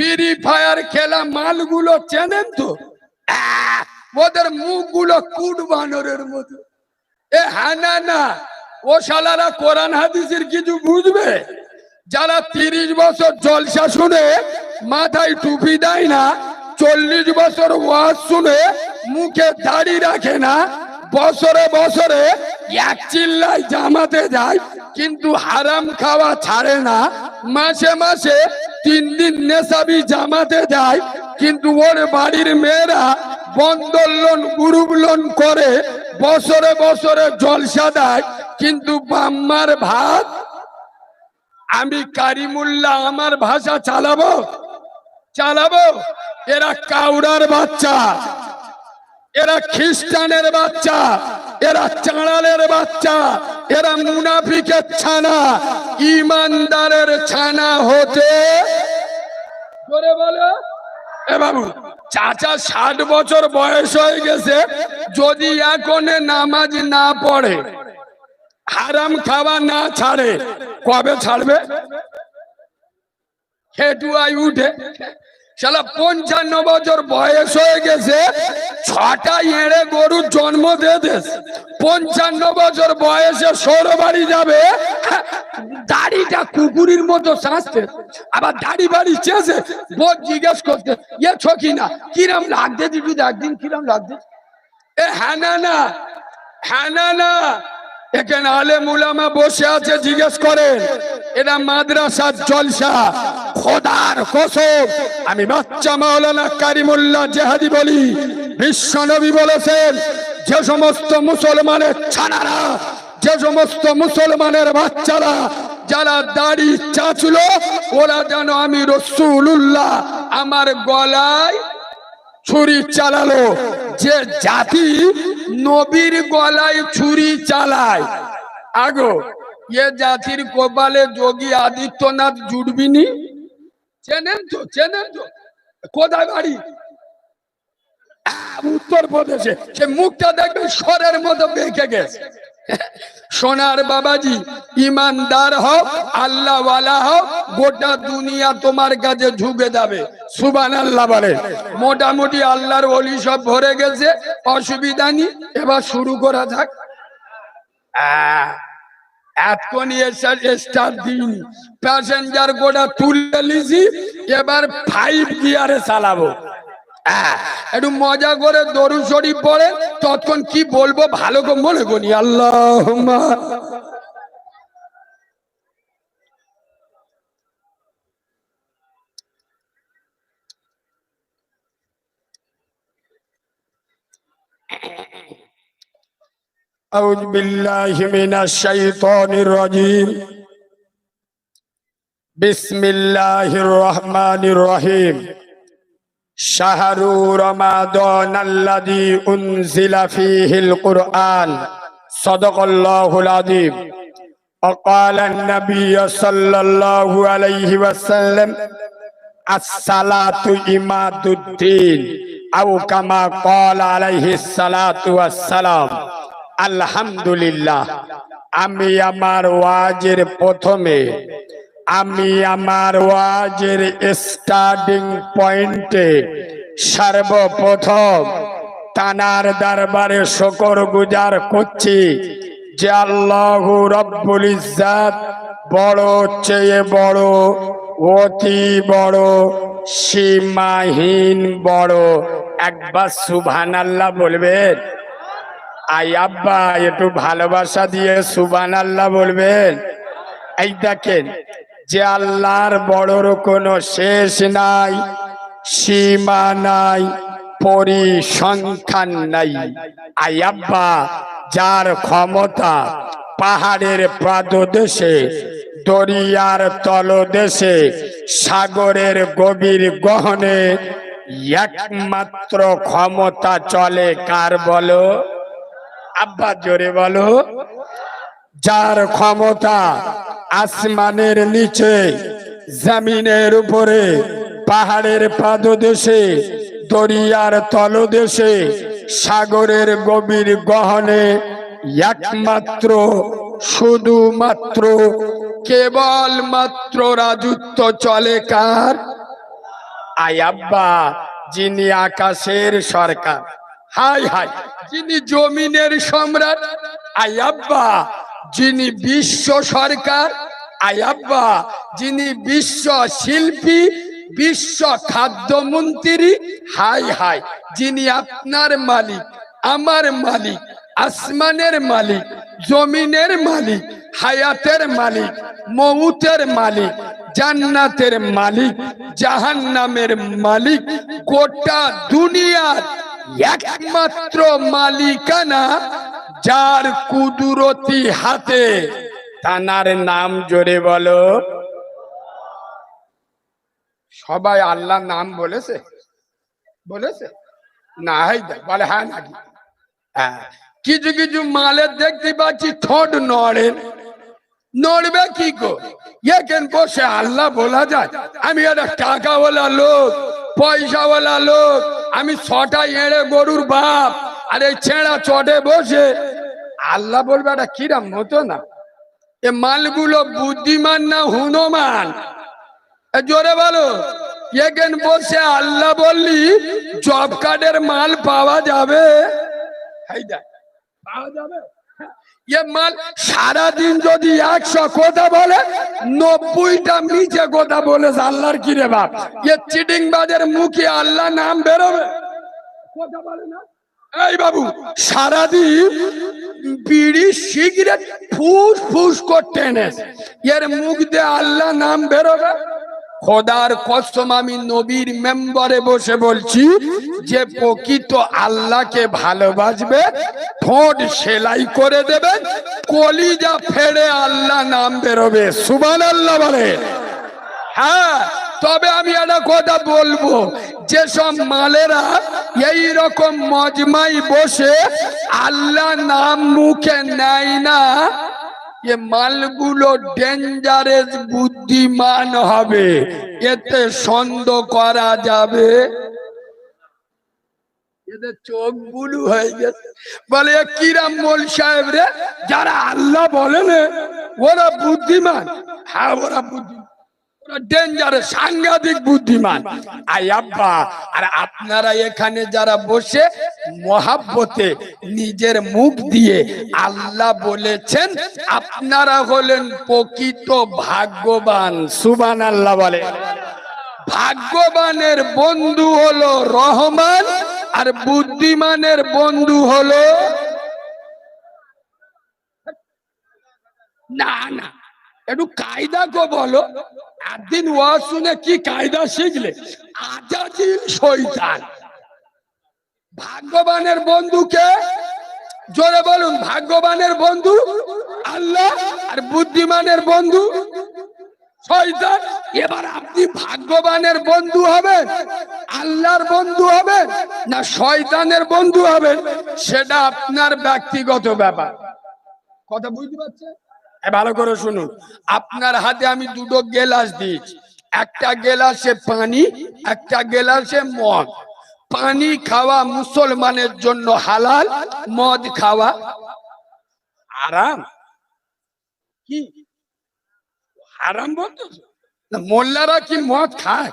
Free fire খেলা মালগুলো চেনেন তো? ওদের মুখগুলো কুট বানরের মতো। এ হ্যাঁ না না, ও শালারা কোরআন হাদিসের কিছু বুঝবে? যারা তিরিশ বছর জলসা শুনে, মাথায় টুপি দেয় না, চল্লিশ বছর ওয়াজ শুনে, মুখে দাড়ি রাখে না, বছরে বছরে এক চিল্লায় জামাতে যায় কিন্তু হারাম খাওয়া ছাড়ে না। মাসে মাসে তিন দিন নেশাবি জামাতে যায়, কিন্তু ওর বাড়ির মেয়েরা বন্দর লোন লোন করে বছরে বছরে জলসা দেয়। কিন্তু বাম্মার ভাত, আমি কারিমুল্লা আমার ভাষা চালাবো? চালাবো? এরা কাউরার বাচ্চা। এরা খ্রিস্টানের বাচ্চা, এরা চাঁড়ালের বাচ্চা, এরা মুনাফিকের ছানা, ইমানদারের ছানা হতে। করে বাবু, চাচা ষাট বছর বয়স হয়ে গেছে, যদি এখন নামাজ না পড়ে, হারাম খাওয়া না ছাড়ে, কবে ছাড়বে? খেটুয়াই উঠে। শালা, পঞ্চান্ন বছর বয়স হয়ে গেছে, ছটা এড়ে গরুর জন্ম দিয়ে পঞ্চান্ন বছর বয়সে সৌর বাড়ি যাবে, দাড়িটা কুকুরের মতো শাঁসতে আবার দাড়ি বাড়ি চেয়েছে বোধ জিজ্ঞেস করতে ইয়ে ছকি না, কিরম লাগতে দিবি একদিন কিরম লাগতে এ হ্যাঁ না হ্যাঁ না এখানে আলে মুলামা বসে আছে, জিজ্ঞেস করেন, এটা মাদ্রাসার জলসা? খোদার কসম, আমি বাচ্চা মাওলানা কারিমুল্লাহ জেহাদি বলি। বিশ্ব নবী বলেছেন, যে সমস্ত মুসলমানের ছানারা, যে সমস্ত মুসলমানের বাচ্চারা, যারা দাড়ি চাচল, ওরা যেন আমি রসুল্লাহ আমার গলায় ছুরি চালালো। যে জাতি নবীর গলায় ছুরি চালায়। আগো, এ জাতির কপালে যোগী আদিত্যনাথ জুটবিনি? চেনেন তো চেনেন তো। কোথায় বাড়ি? উত্তর উত্তরপ্রদেশে। সে মুখটা দেখবে স্বরের মতো বেঁকে গেছে। সোনার বাবাজি ইমানদার হও আল্লাহওয়ালা হও গোটা দুনিয়া তোমার কাছে ঝুঁকে যাবে। সুবান আল্লাহ বলে। মোটামুটি আল্লাহর অলি সব ভরে গেছে অসুবিধা নেই এবার শুরু করা আহ, এতক্ষণ এসে স্টার্ট দিইনি। প্যাসেঞ্জার গোটা তুলে এবার ফাইভ গিয়ারে চালাবো। একটু মজা করে দরু শরীফ পড়ে ততক্ষণ কি বলবো ভালো করে মনে করি আল্লাহ أعوذ بالله من الشيطان الرجيم بسم الله الرحمن الرحيم شهر رمضان الذي أنزل فيه القرآن صدق الله العظيم وقال النبي صلى الله عليه وسلم الصلاة إماد الدين أو كما قال عليه الصلاة والسلام আলহামদুলিল্লাহ আমি আমার ওয়াজের প্রথমে আমি আমার ওয়াজের স্টার্টিং পয়েন্টে সর্বপ্রথম তানার দরবারে শকর গুজার করছি যে আল্লাহ রব্বুল ইজ্জাত বড় চেয়ে বড়, অতি বড়, সীমাহীন বড়। একবার সুবহান আল্লাহ বলবেন। আই আব্বা, একটু ভালোবাসা দিয়ে সুবান আল্লাহ বলবেন। এই দেখেন যে আল্লাহর বড়র কোনো শেষ নাই, সীমা নাই, পরিসংখ্যান নাই। আই আব্বা, যার ক্ষমতা পাহাড়ের প্রাদদেশে দরিয়ার তলদেশে, সাগরের গভীর গহনে একমাত্র ক্ষমতা চলে কার বলো? আব্বা, জোরে বলো। যার ক্ষমতা আসমানের নিচে, জমিনের উপরে, পাহাড়ের পাদদেশে, দরিয়ার তলদেশে, সাগরের গভীর গহনে একমাত্র, শুধুমাত্র কেবল মাত্র রাজত্ব চলে কার? আয়াব্বা যিনি আকাশের সরকার। হাই হাই যিনি জমিনের সম্রাট। আয়াব্বা যিনি বিশ্ব সরকার আয়াব্বা যিনি বিশ্ব শিল্পী, বিশ্ব খাদ্যমন্ত্রী, হাই হাই, যিনি আপনার মালিক, আমার মালিক, আসমানের মালিক, জমিনের মালিক, হায়াতের মালিক মৌতের মালিক, জান্নাতের মালিক, জাহান্নামের মালিক, গোটা দুনিয়ার একমাত্র মালিকানা যার কুদুরতি হাতে তানার নাম জোরে বলো। সবাই আল্লাহ নাম বলেছে? বলেছে? না বলে হ্যাঁ নাকি হ্যাঁ। কিছু কিছু মালের দেখতে পাচ্ছি, ঠোঁট নড়ে। নড়বে কি গো? এখান বসে আল্লাহ বলা যায়। আমি একটা টাকাওয়ালা লোক, পয়সাওয়ালা লোক, আমি ছটা এড়ে গরুর বাপ, আর এই ছেঁড়া চটে বসে আল্লাহ বলবে, এটা কিরাম? হতো না। এ মালগুলো বুদ্ধিমান না হুনমান? জোরে বলো। এখান বসে আল্লাহ বললি, জব কার্ডের মাল পাওয়া যাবে? পাওয়া যাবে? এ মাল সারাদিন যদি একশো কথা বলে, নব্বইটা মিছে কথা বলে, আল্লাহর কিরে বাপ? এ চিটিং বাজের মুখে আল্লাহ নাম বেরোবে? কথা বলে না? এই বাবু, সারাদিন বিড়ি, সিগারেট ফুস ফুস করতে এর মুখ দিয়ে আল্লাহ নাম বেরোবে। খোদার কসম, আমি নবীর মেম্বারে বসে বলছি যে প্রকৃত আল্লাহকে ভালোবাসবে, ঠোঁট সেলাই করে দেবে, কলিজা ফেড়ে আল্লাহ নাম বেরোবে। সুবান আল্লাহ বলে। হ্যাঁ। তবে আমি একটা কথা বলব, যেসব মালেরা এই রকম মজমাই বসে আল্লাহ নাম মুখে নেয় না, এ মালগুলো ডেঞ্জারেস বুদ্ধিমান হবে, এতে সন্দেহ করা যাবে। এদের চোখ বুলু হয়ে গেছে। বলে কিরাম মোল সাহেব রে, যারা আল্লাহ বলে ওরা বুদ্ধিমান। হ্যাঁ ওরা বুদ্ধিমান। সাংঘাতিক বুদ্ধিমান। আপনারা এখানে যারা বসে মহাব্বতে নিজের মুখ দিয়ে আল্লাহ বলেছেন, আপনারা হলেন প্রকৃত ভাগ্যবান। সুবান আল্লাহ বলে। ভাগ্যবানের বন্ধু হলো রহমান, আর বুদ্ধিমানের বন্ধু হলো না না। একটু কায়দা কো বলো। একদিন ওয়াজ শুনে কি কায়দা শিখলে? আজাদিল শৈতান ভাগ্যবানের বন্ধুকে, জোরে বলুন, ভাগ্যবানের বন্ধু আল্লাহ আর বুদ্ধিমানের বন্ধু শয়তান? এবার আপনি ভাগ্যবানের বন্ধু হবেন, আল্লাহর বন্ধু হবেন না শয়তানের বন্ধু হবেন, সেটা আপনার ব্যক্তিগত ব্যাপার। কথা বুঝতে পারছেন? ভালো করে শুনুন। আপনার হাতে আমি দুটো গেলাস দিয়েছি। একটা গেলাসে পানি, একটা গেলাসে মদ। পানি খাওয়া মুসলমানের জন্য হালাল, মদ খাওয়া আরাম কি? আরাম বলতো মোল্লারা কি মদ খায়?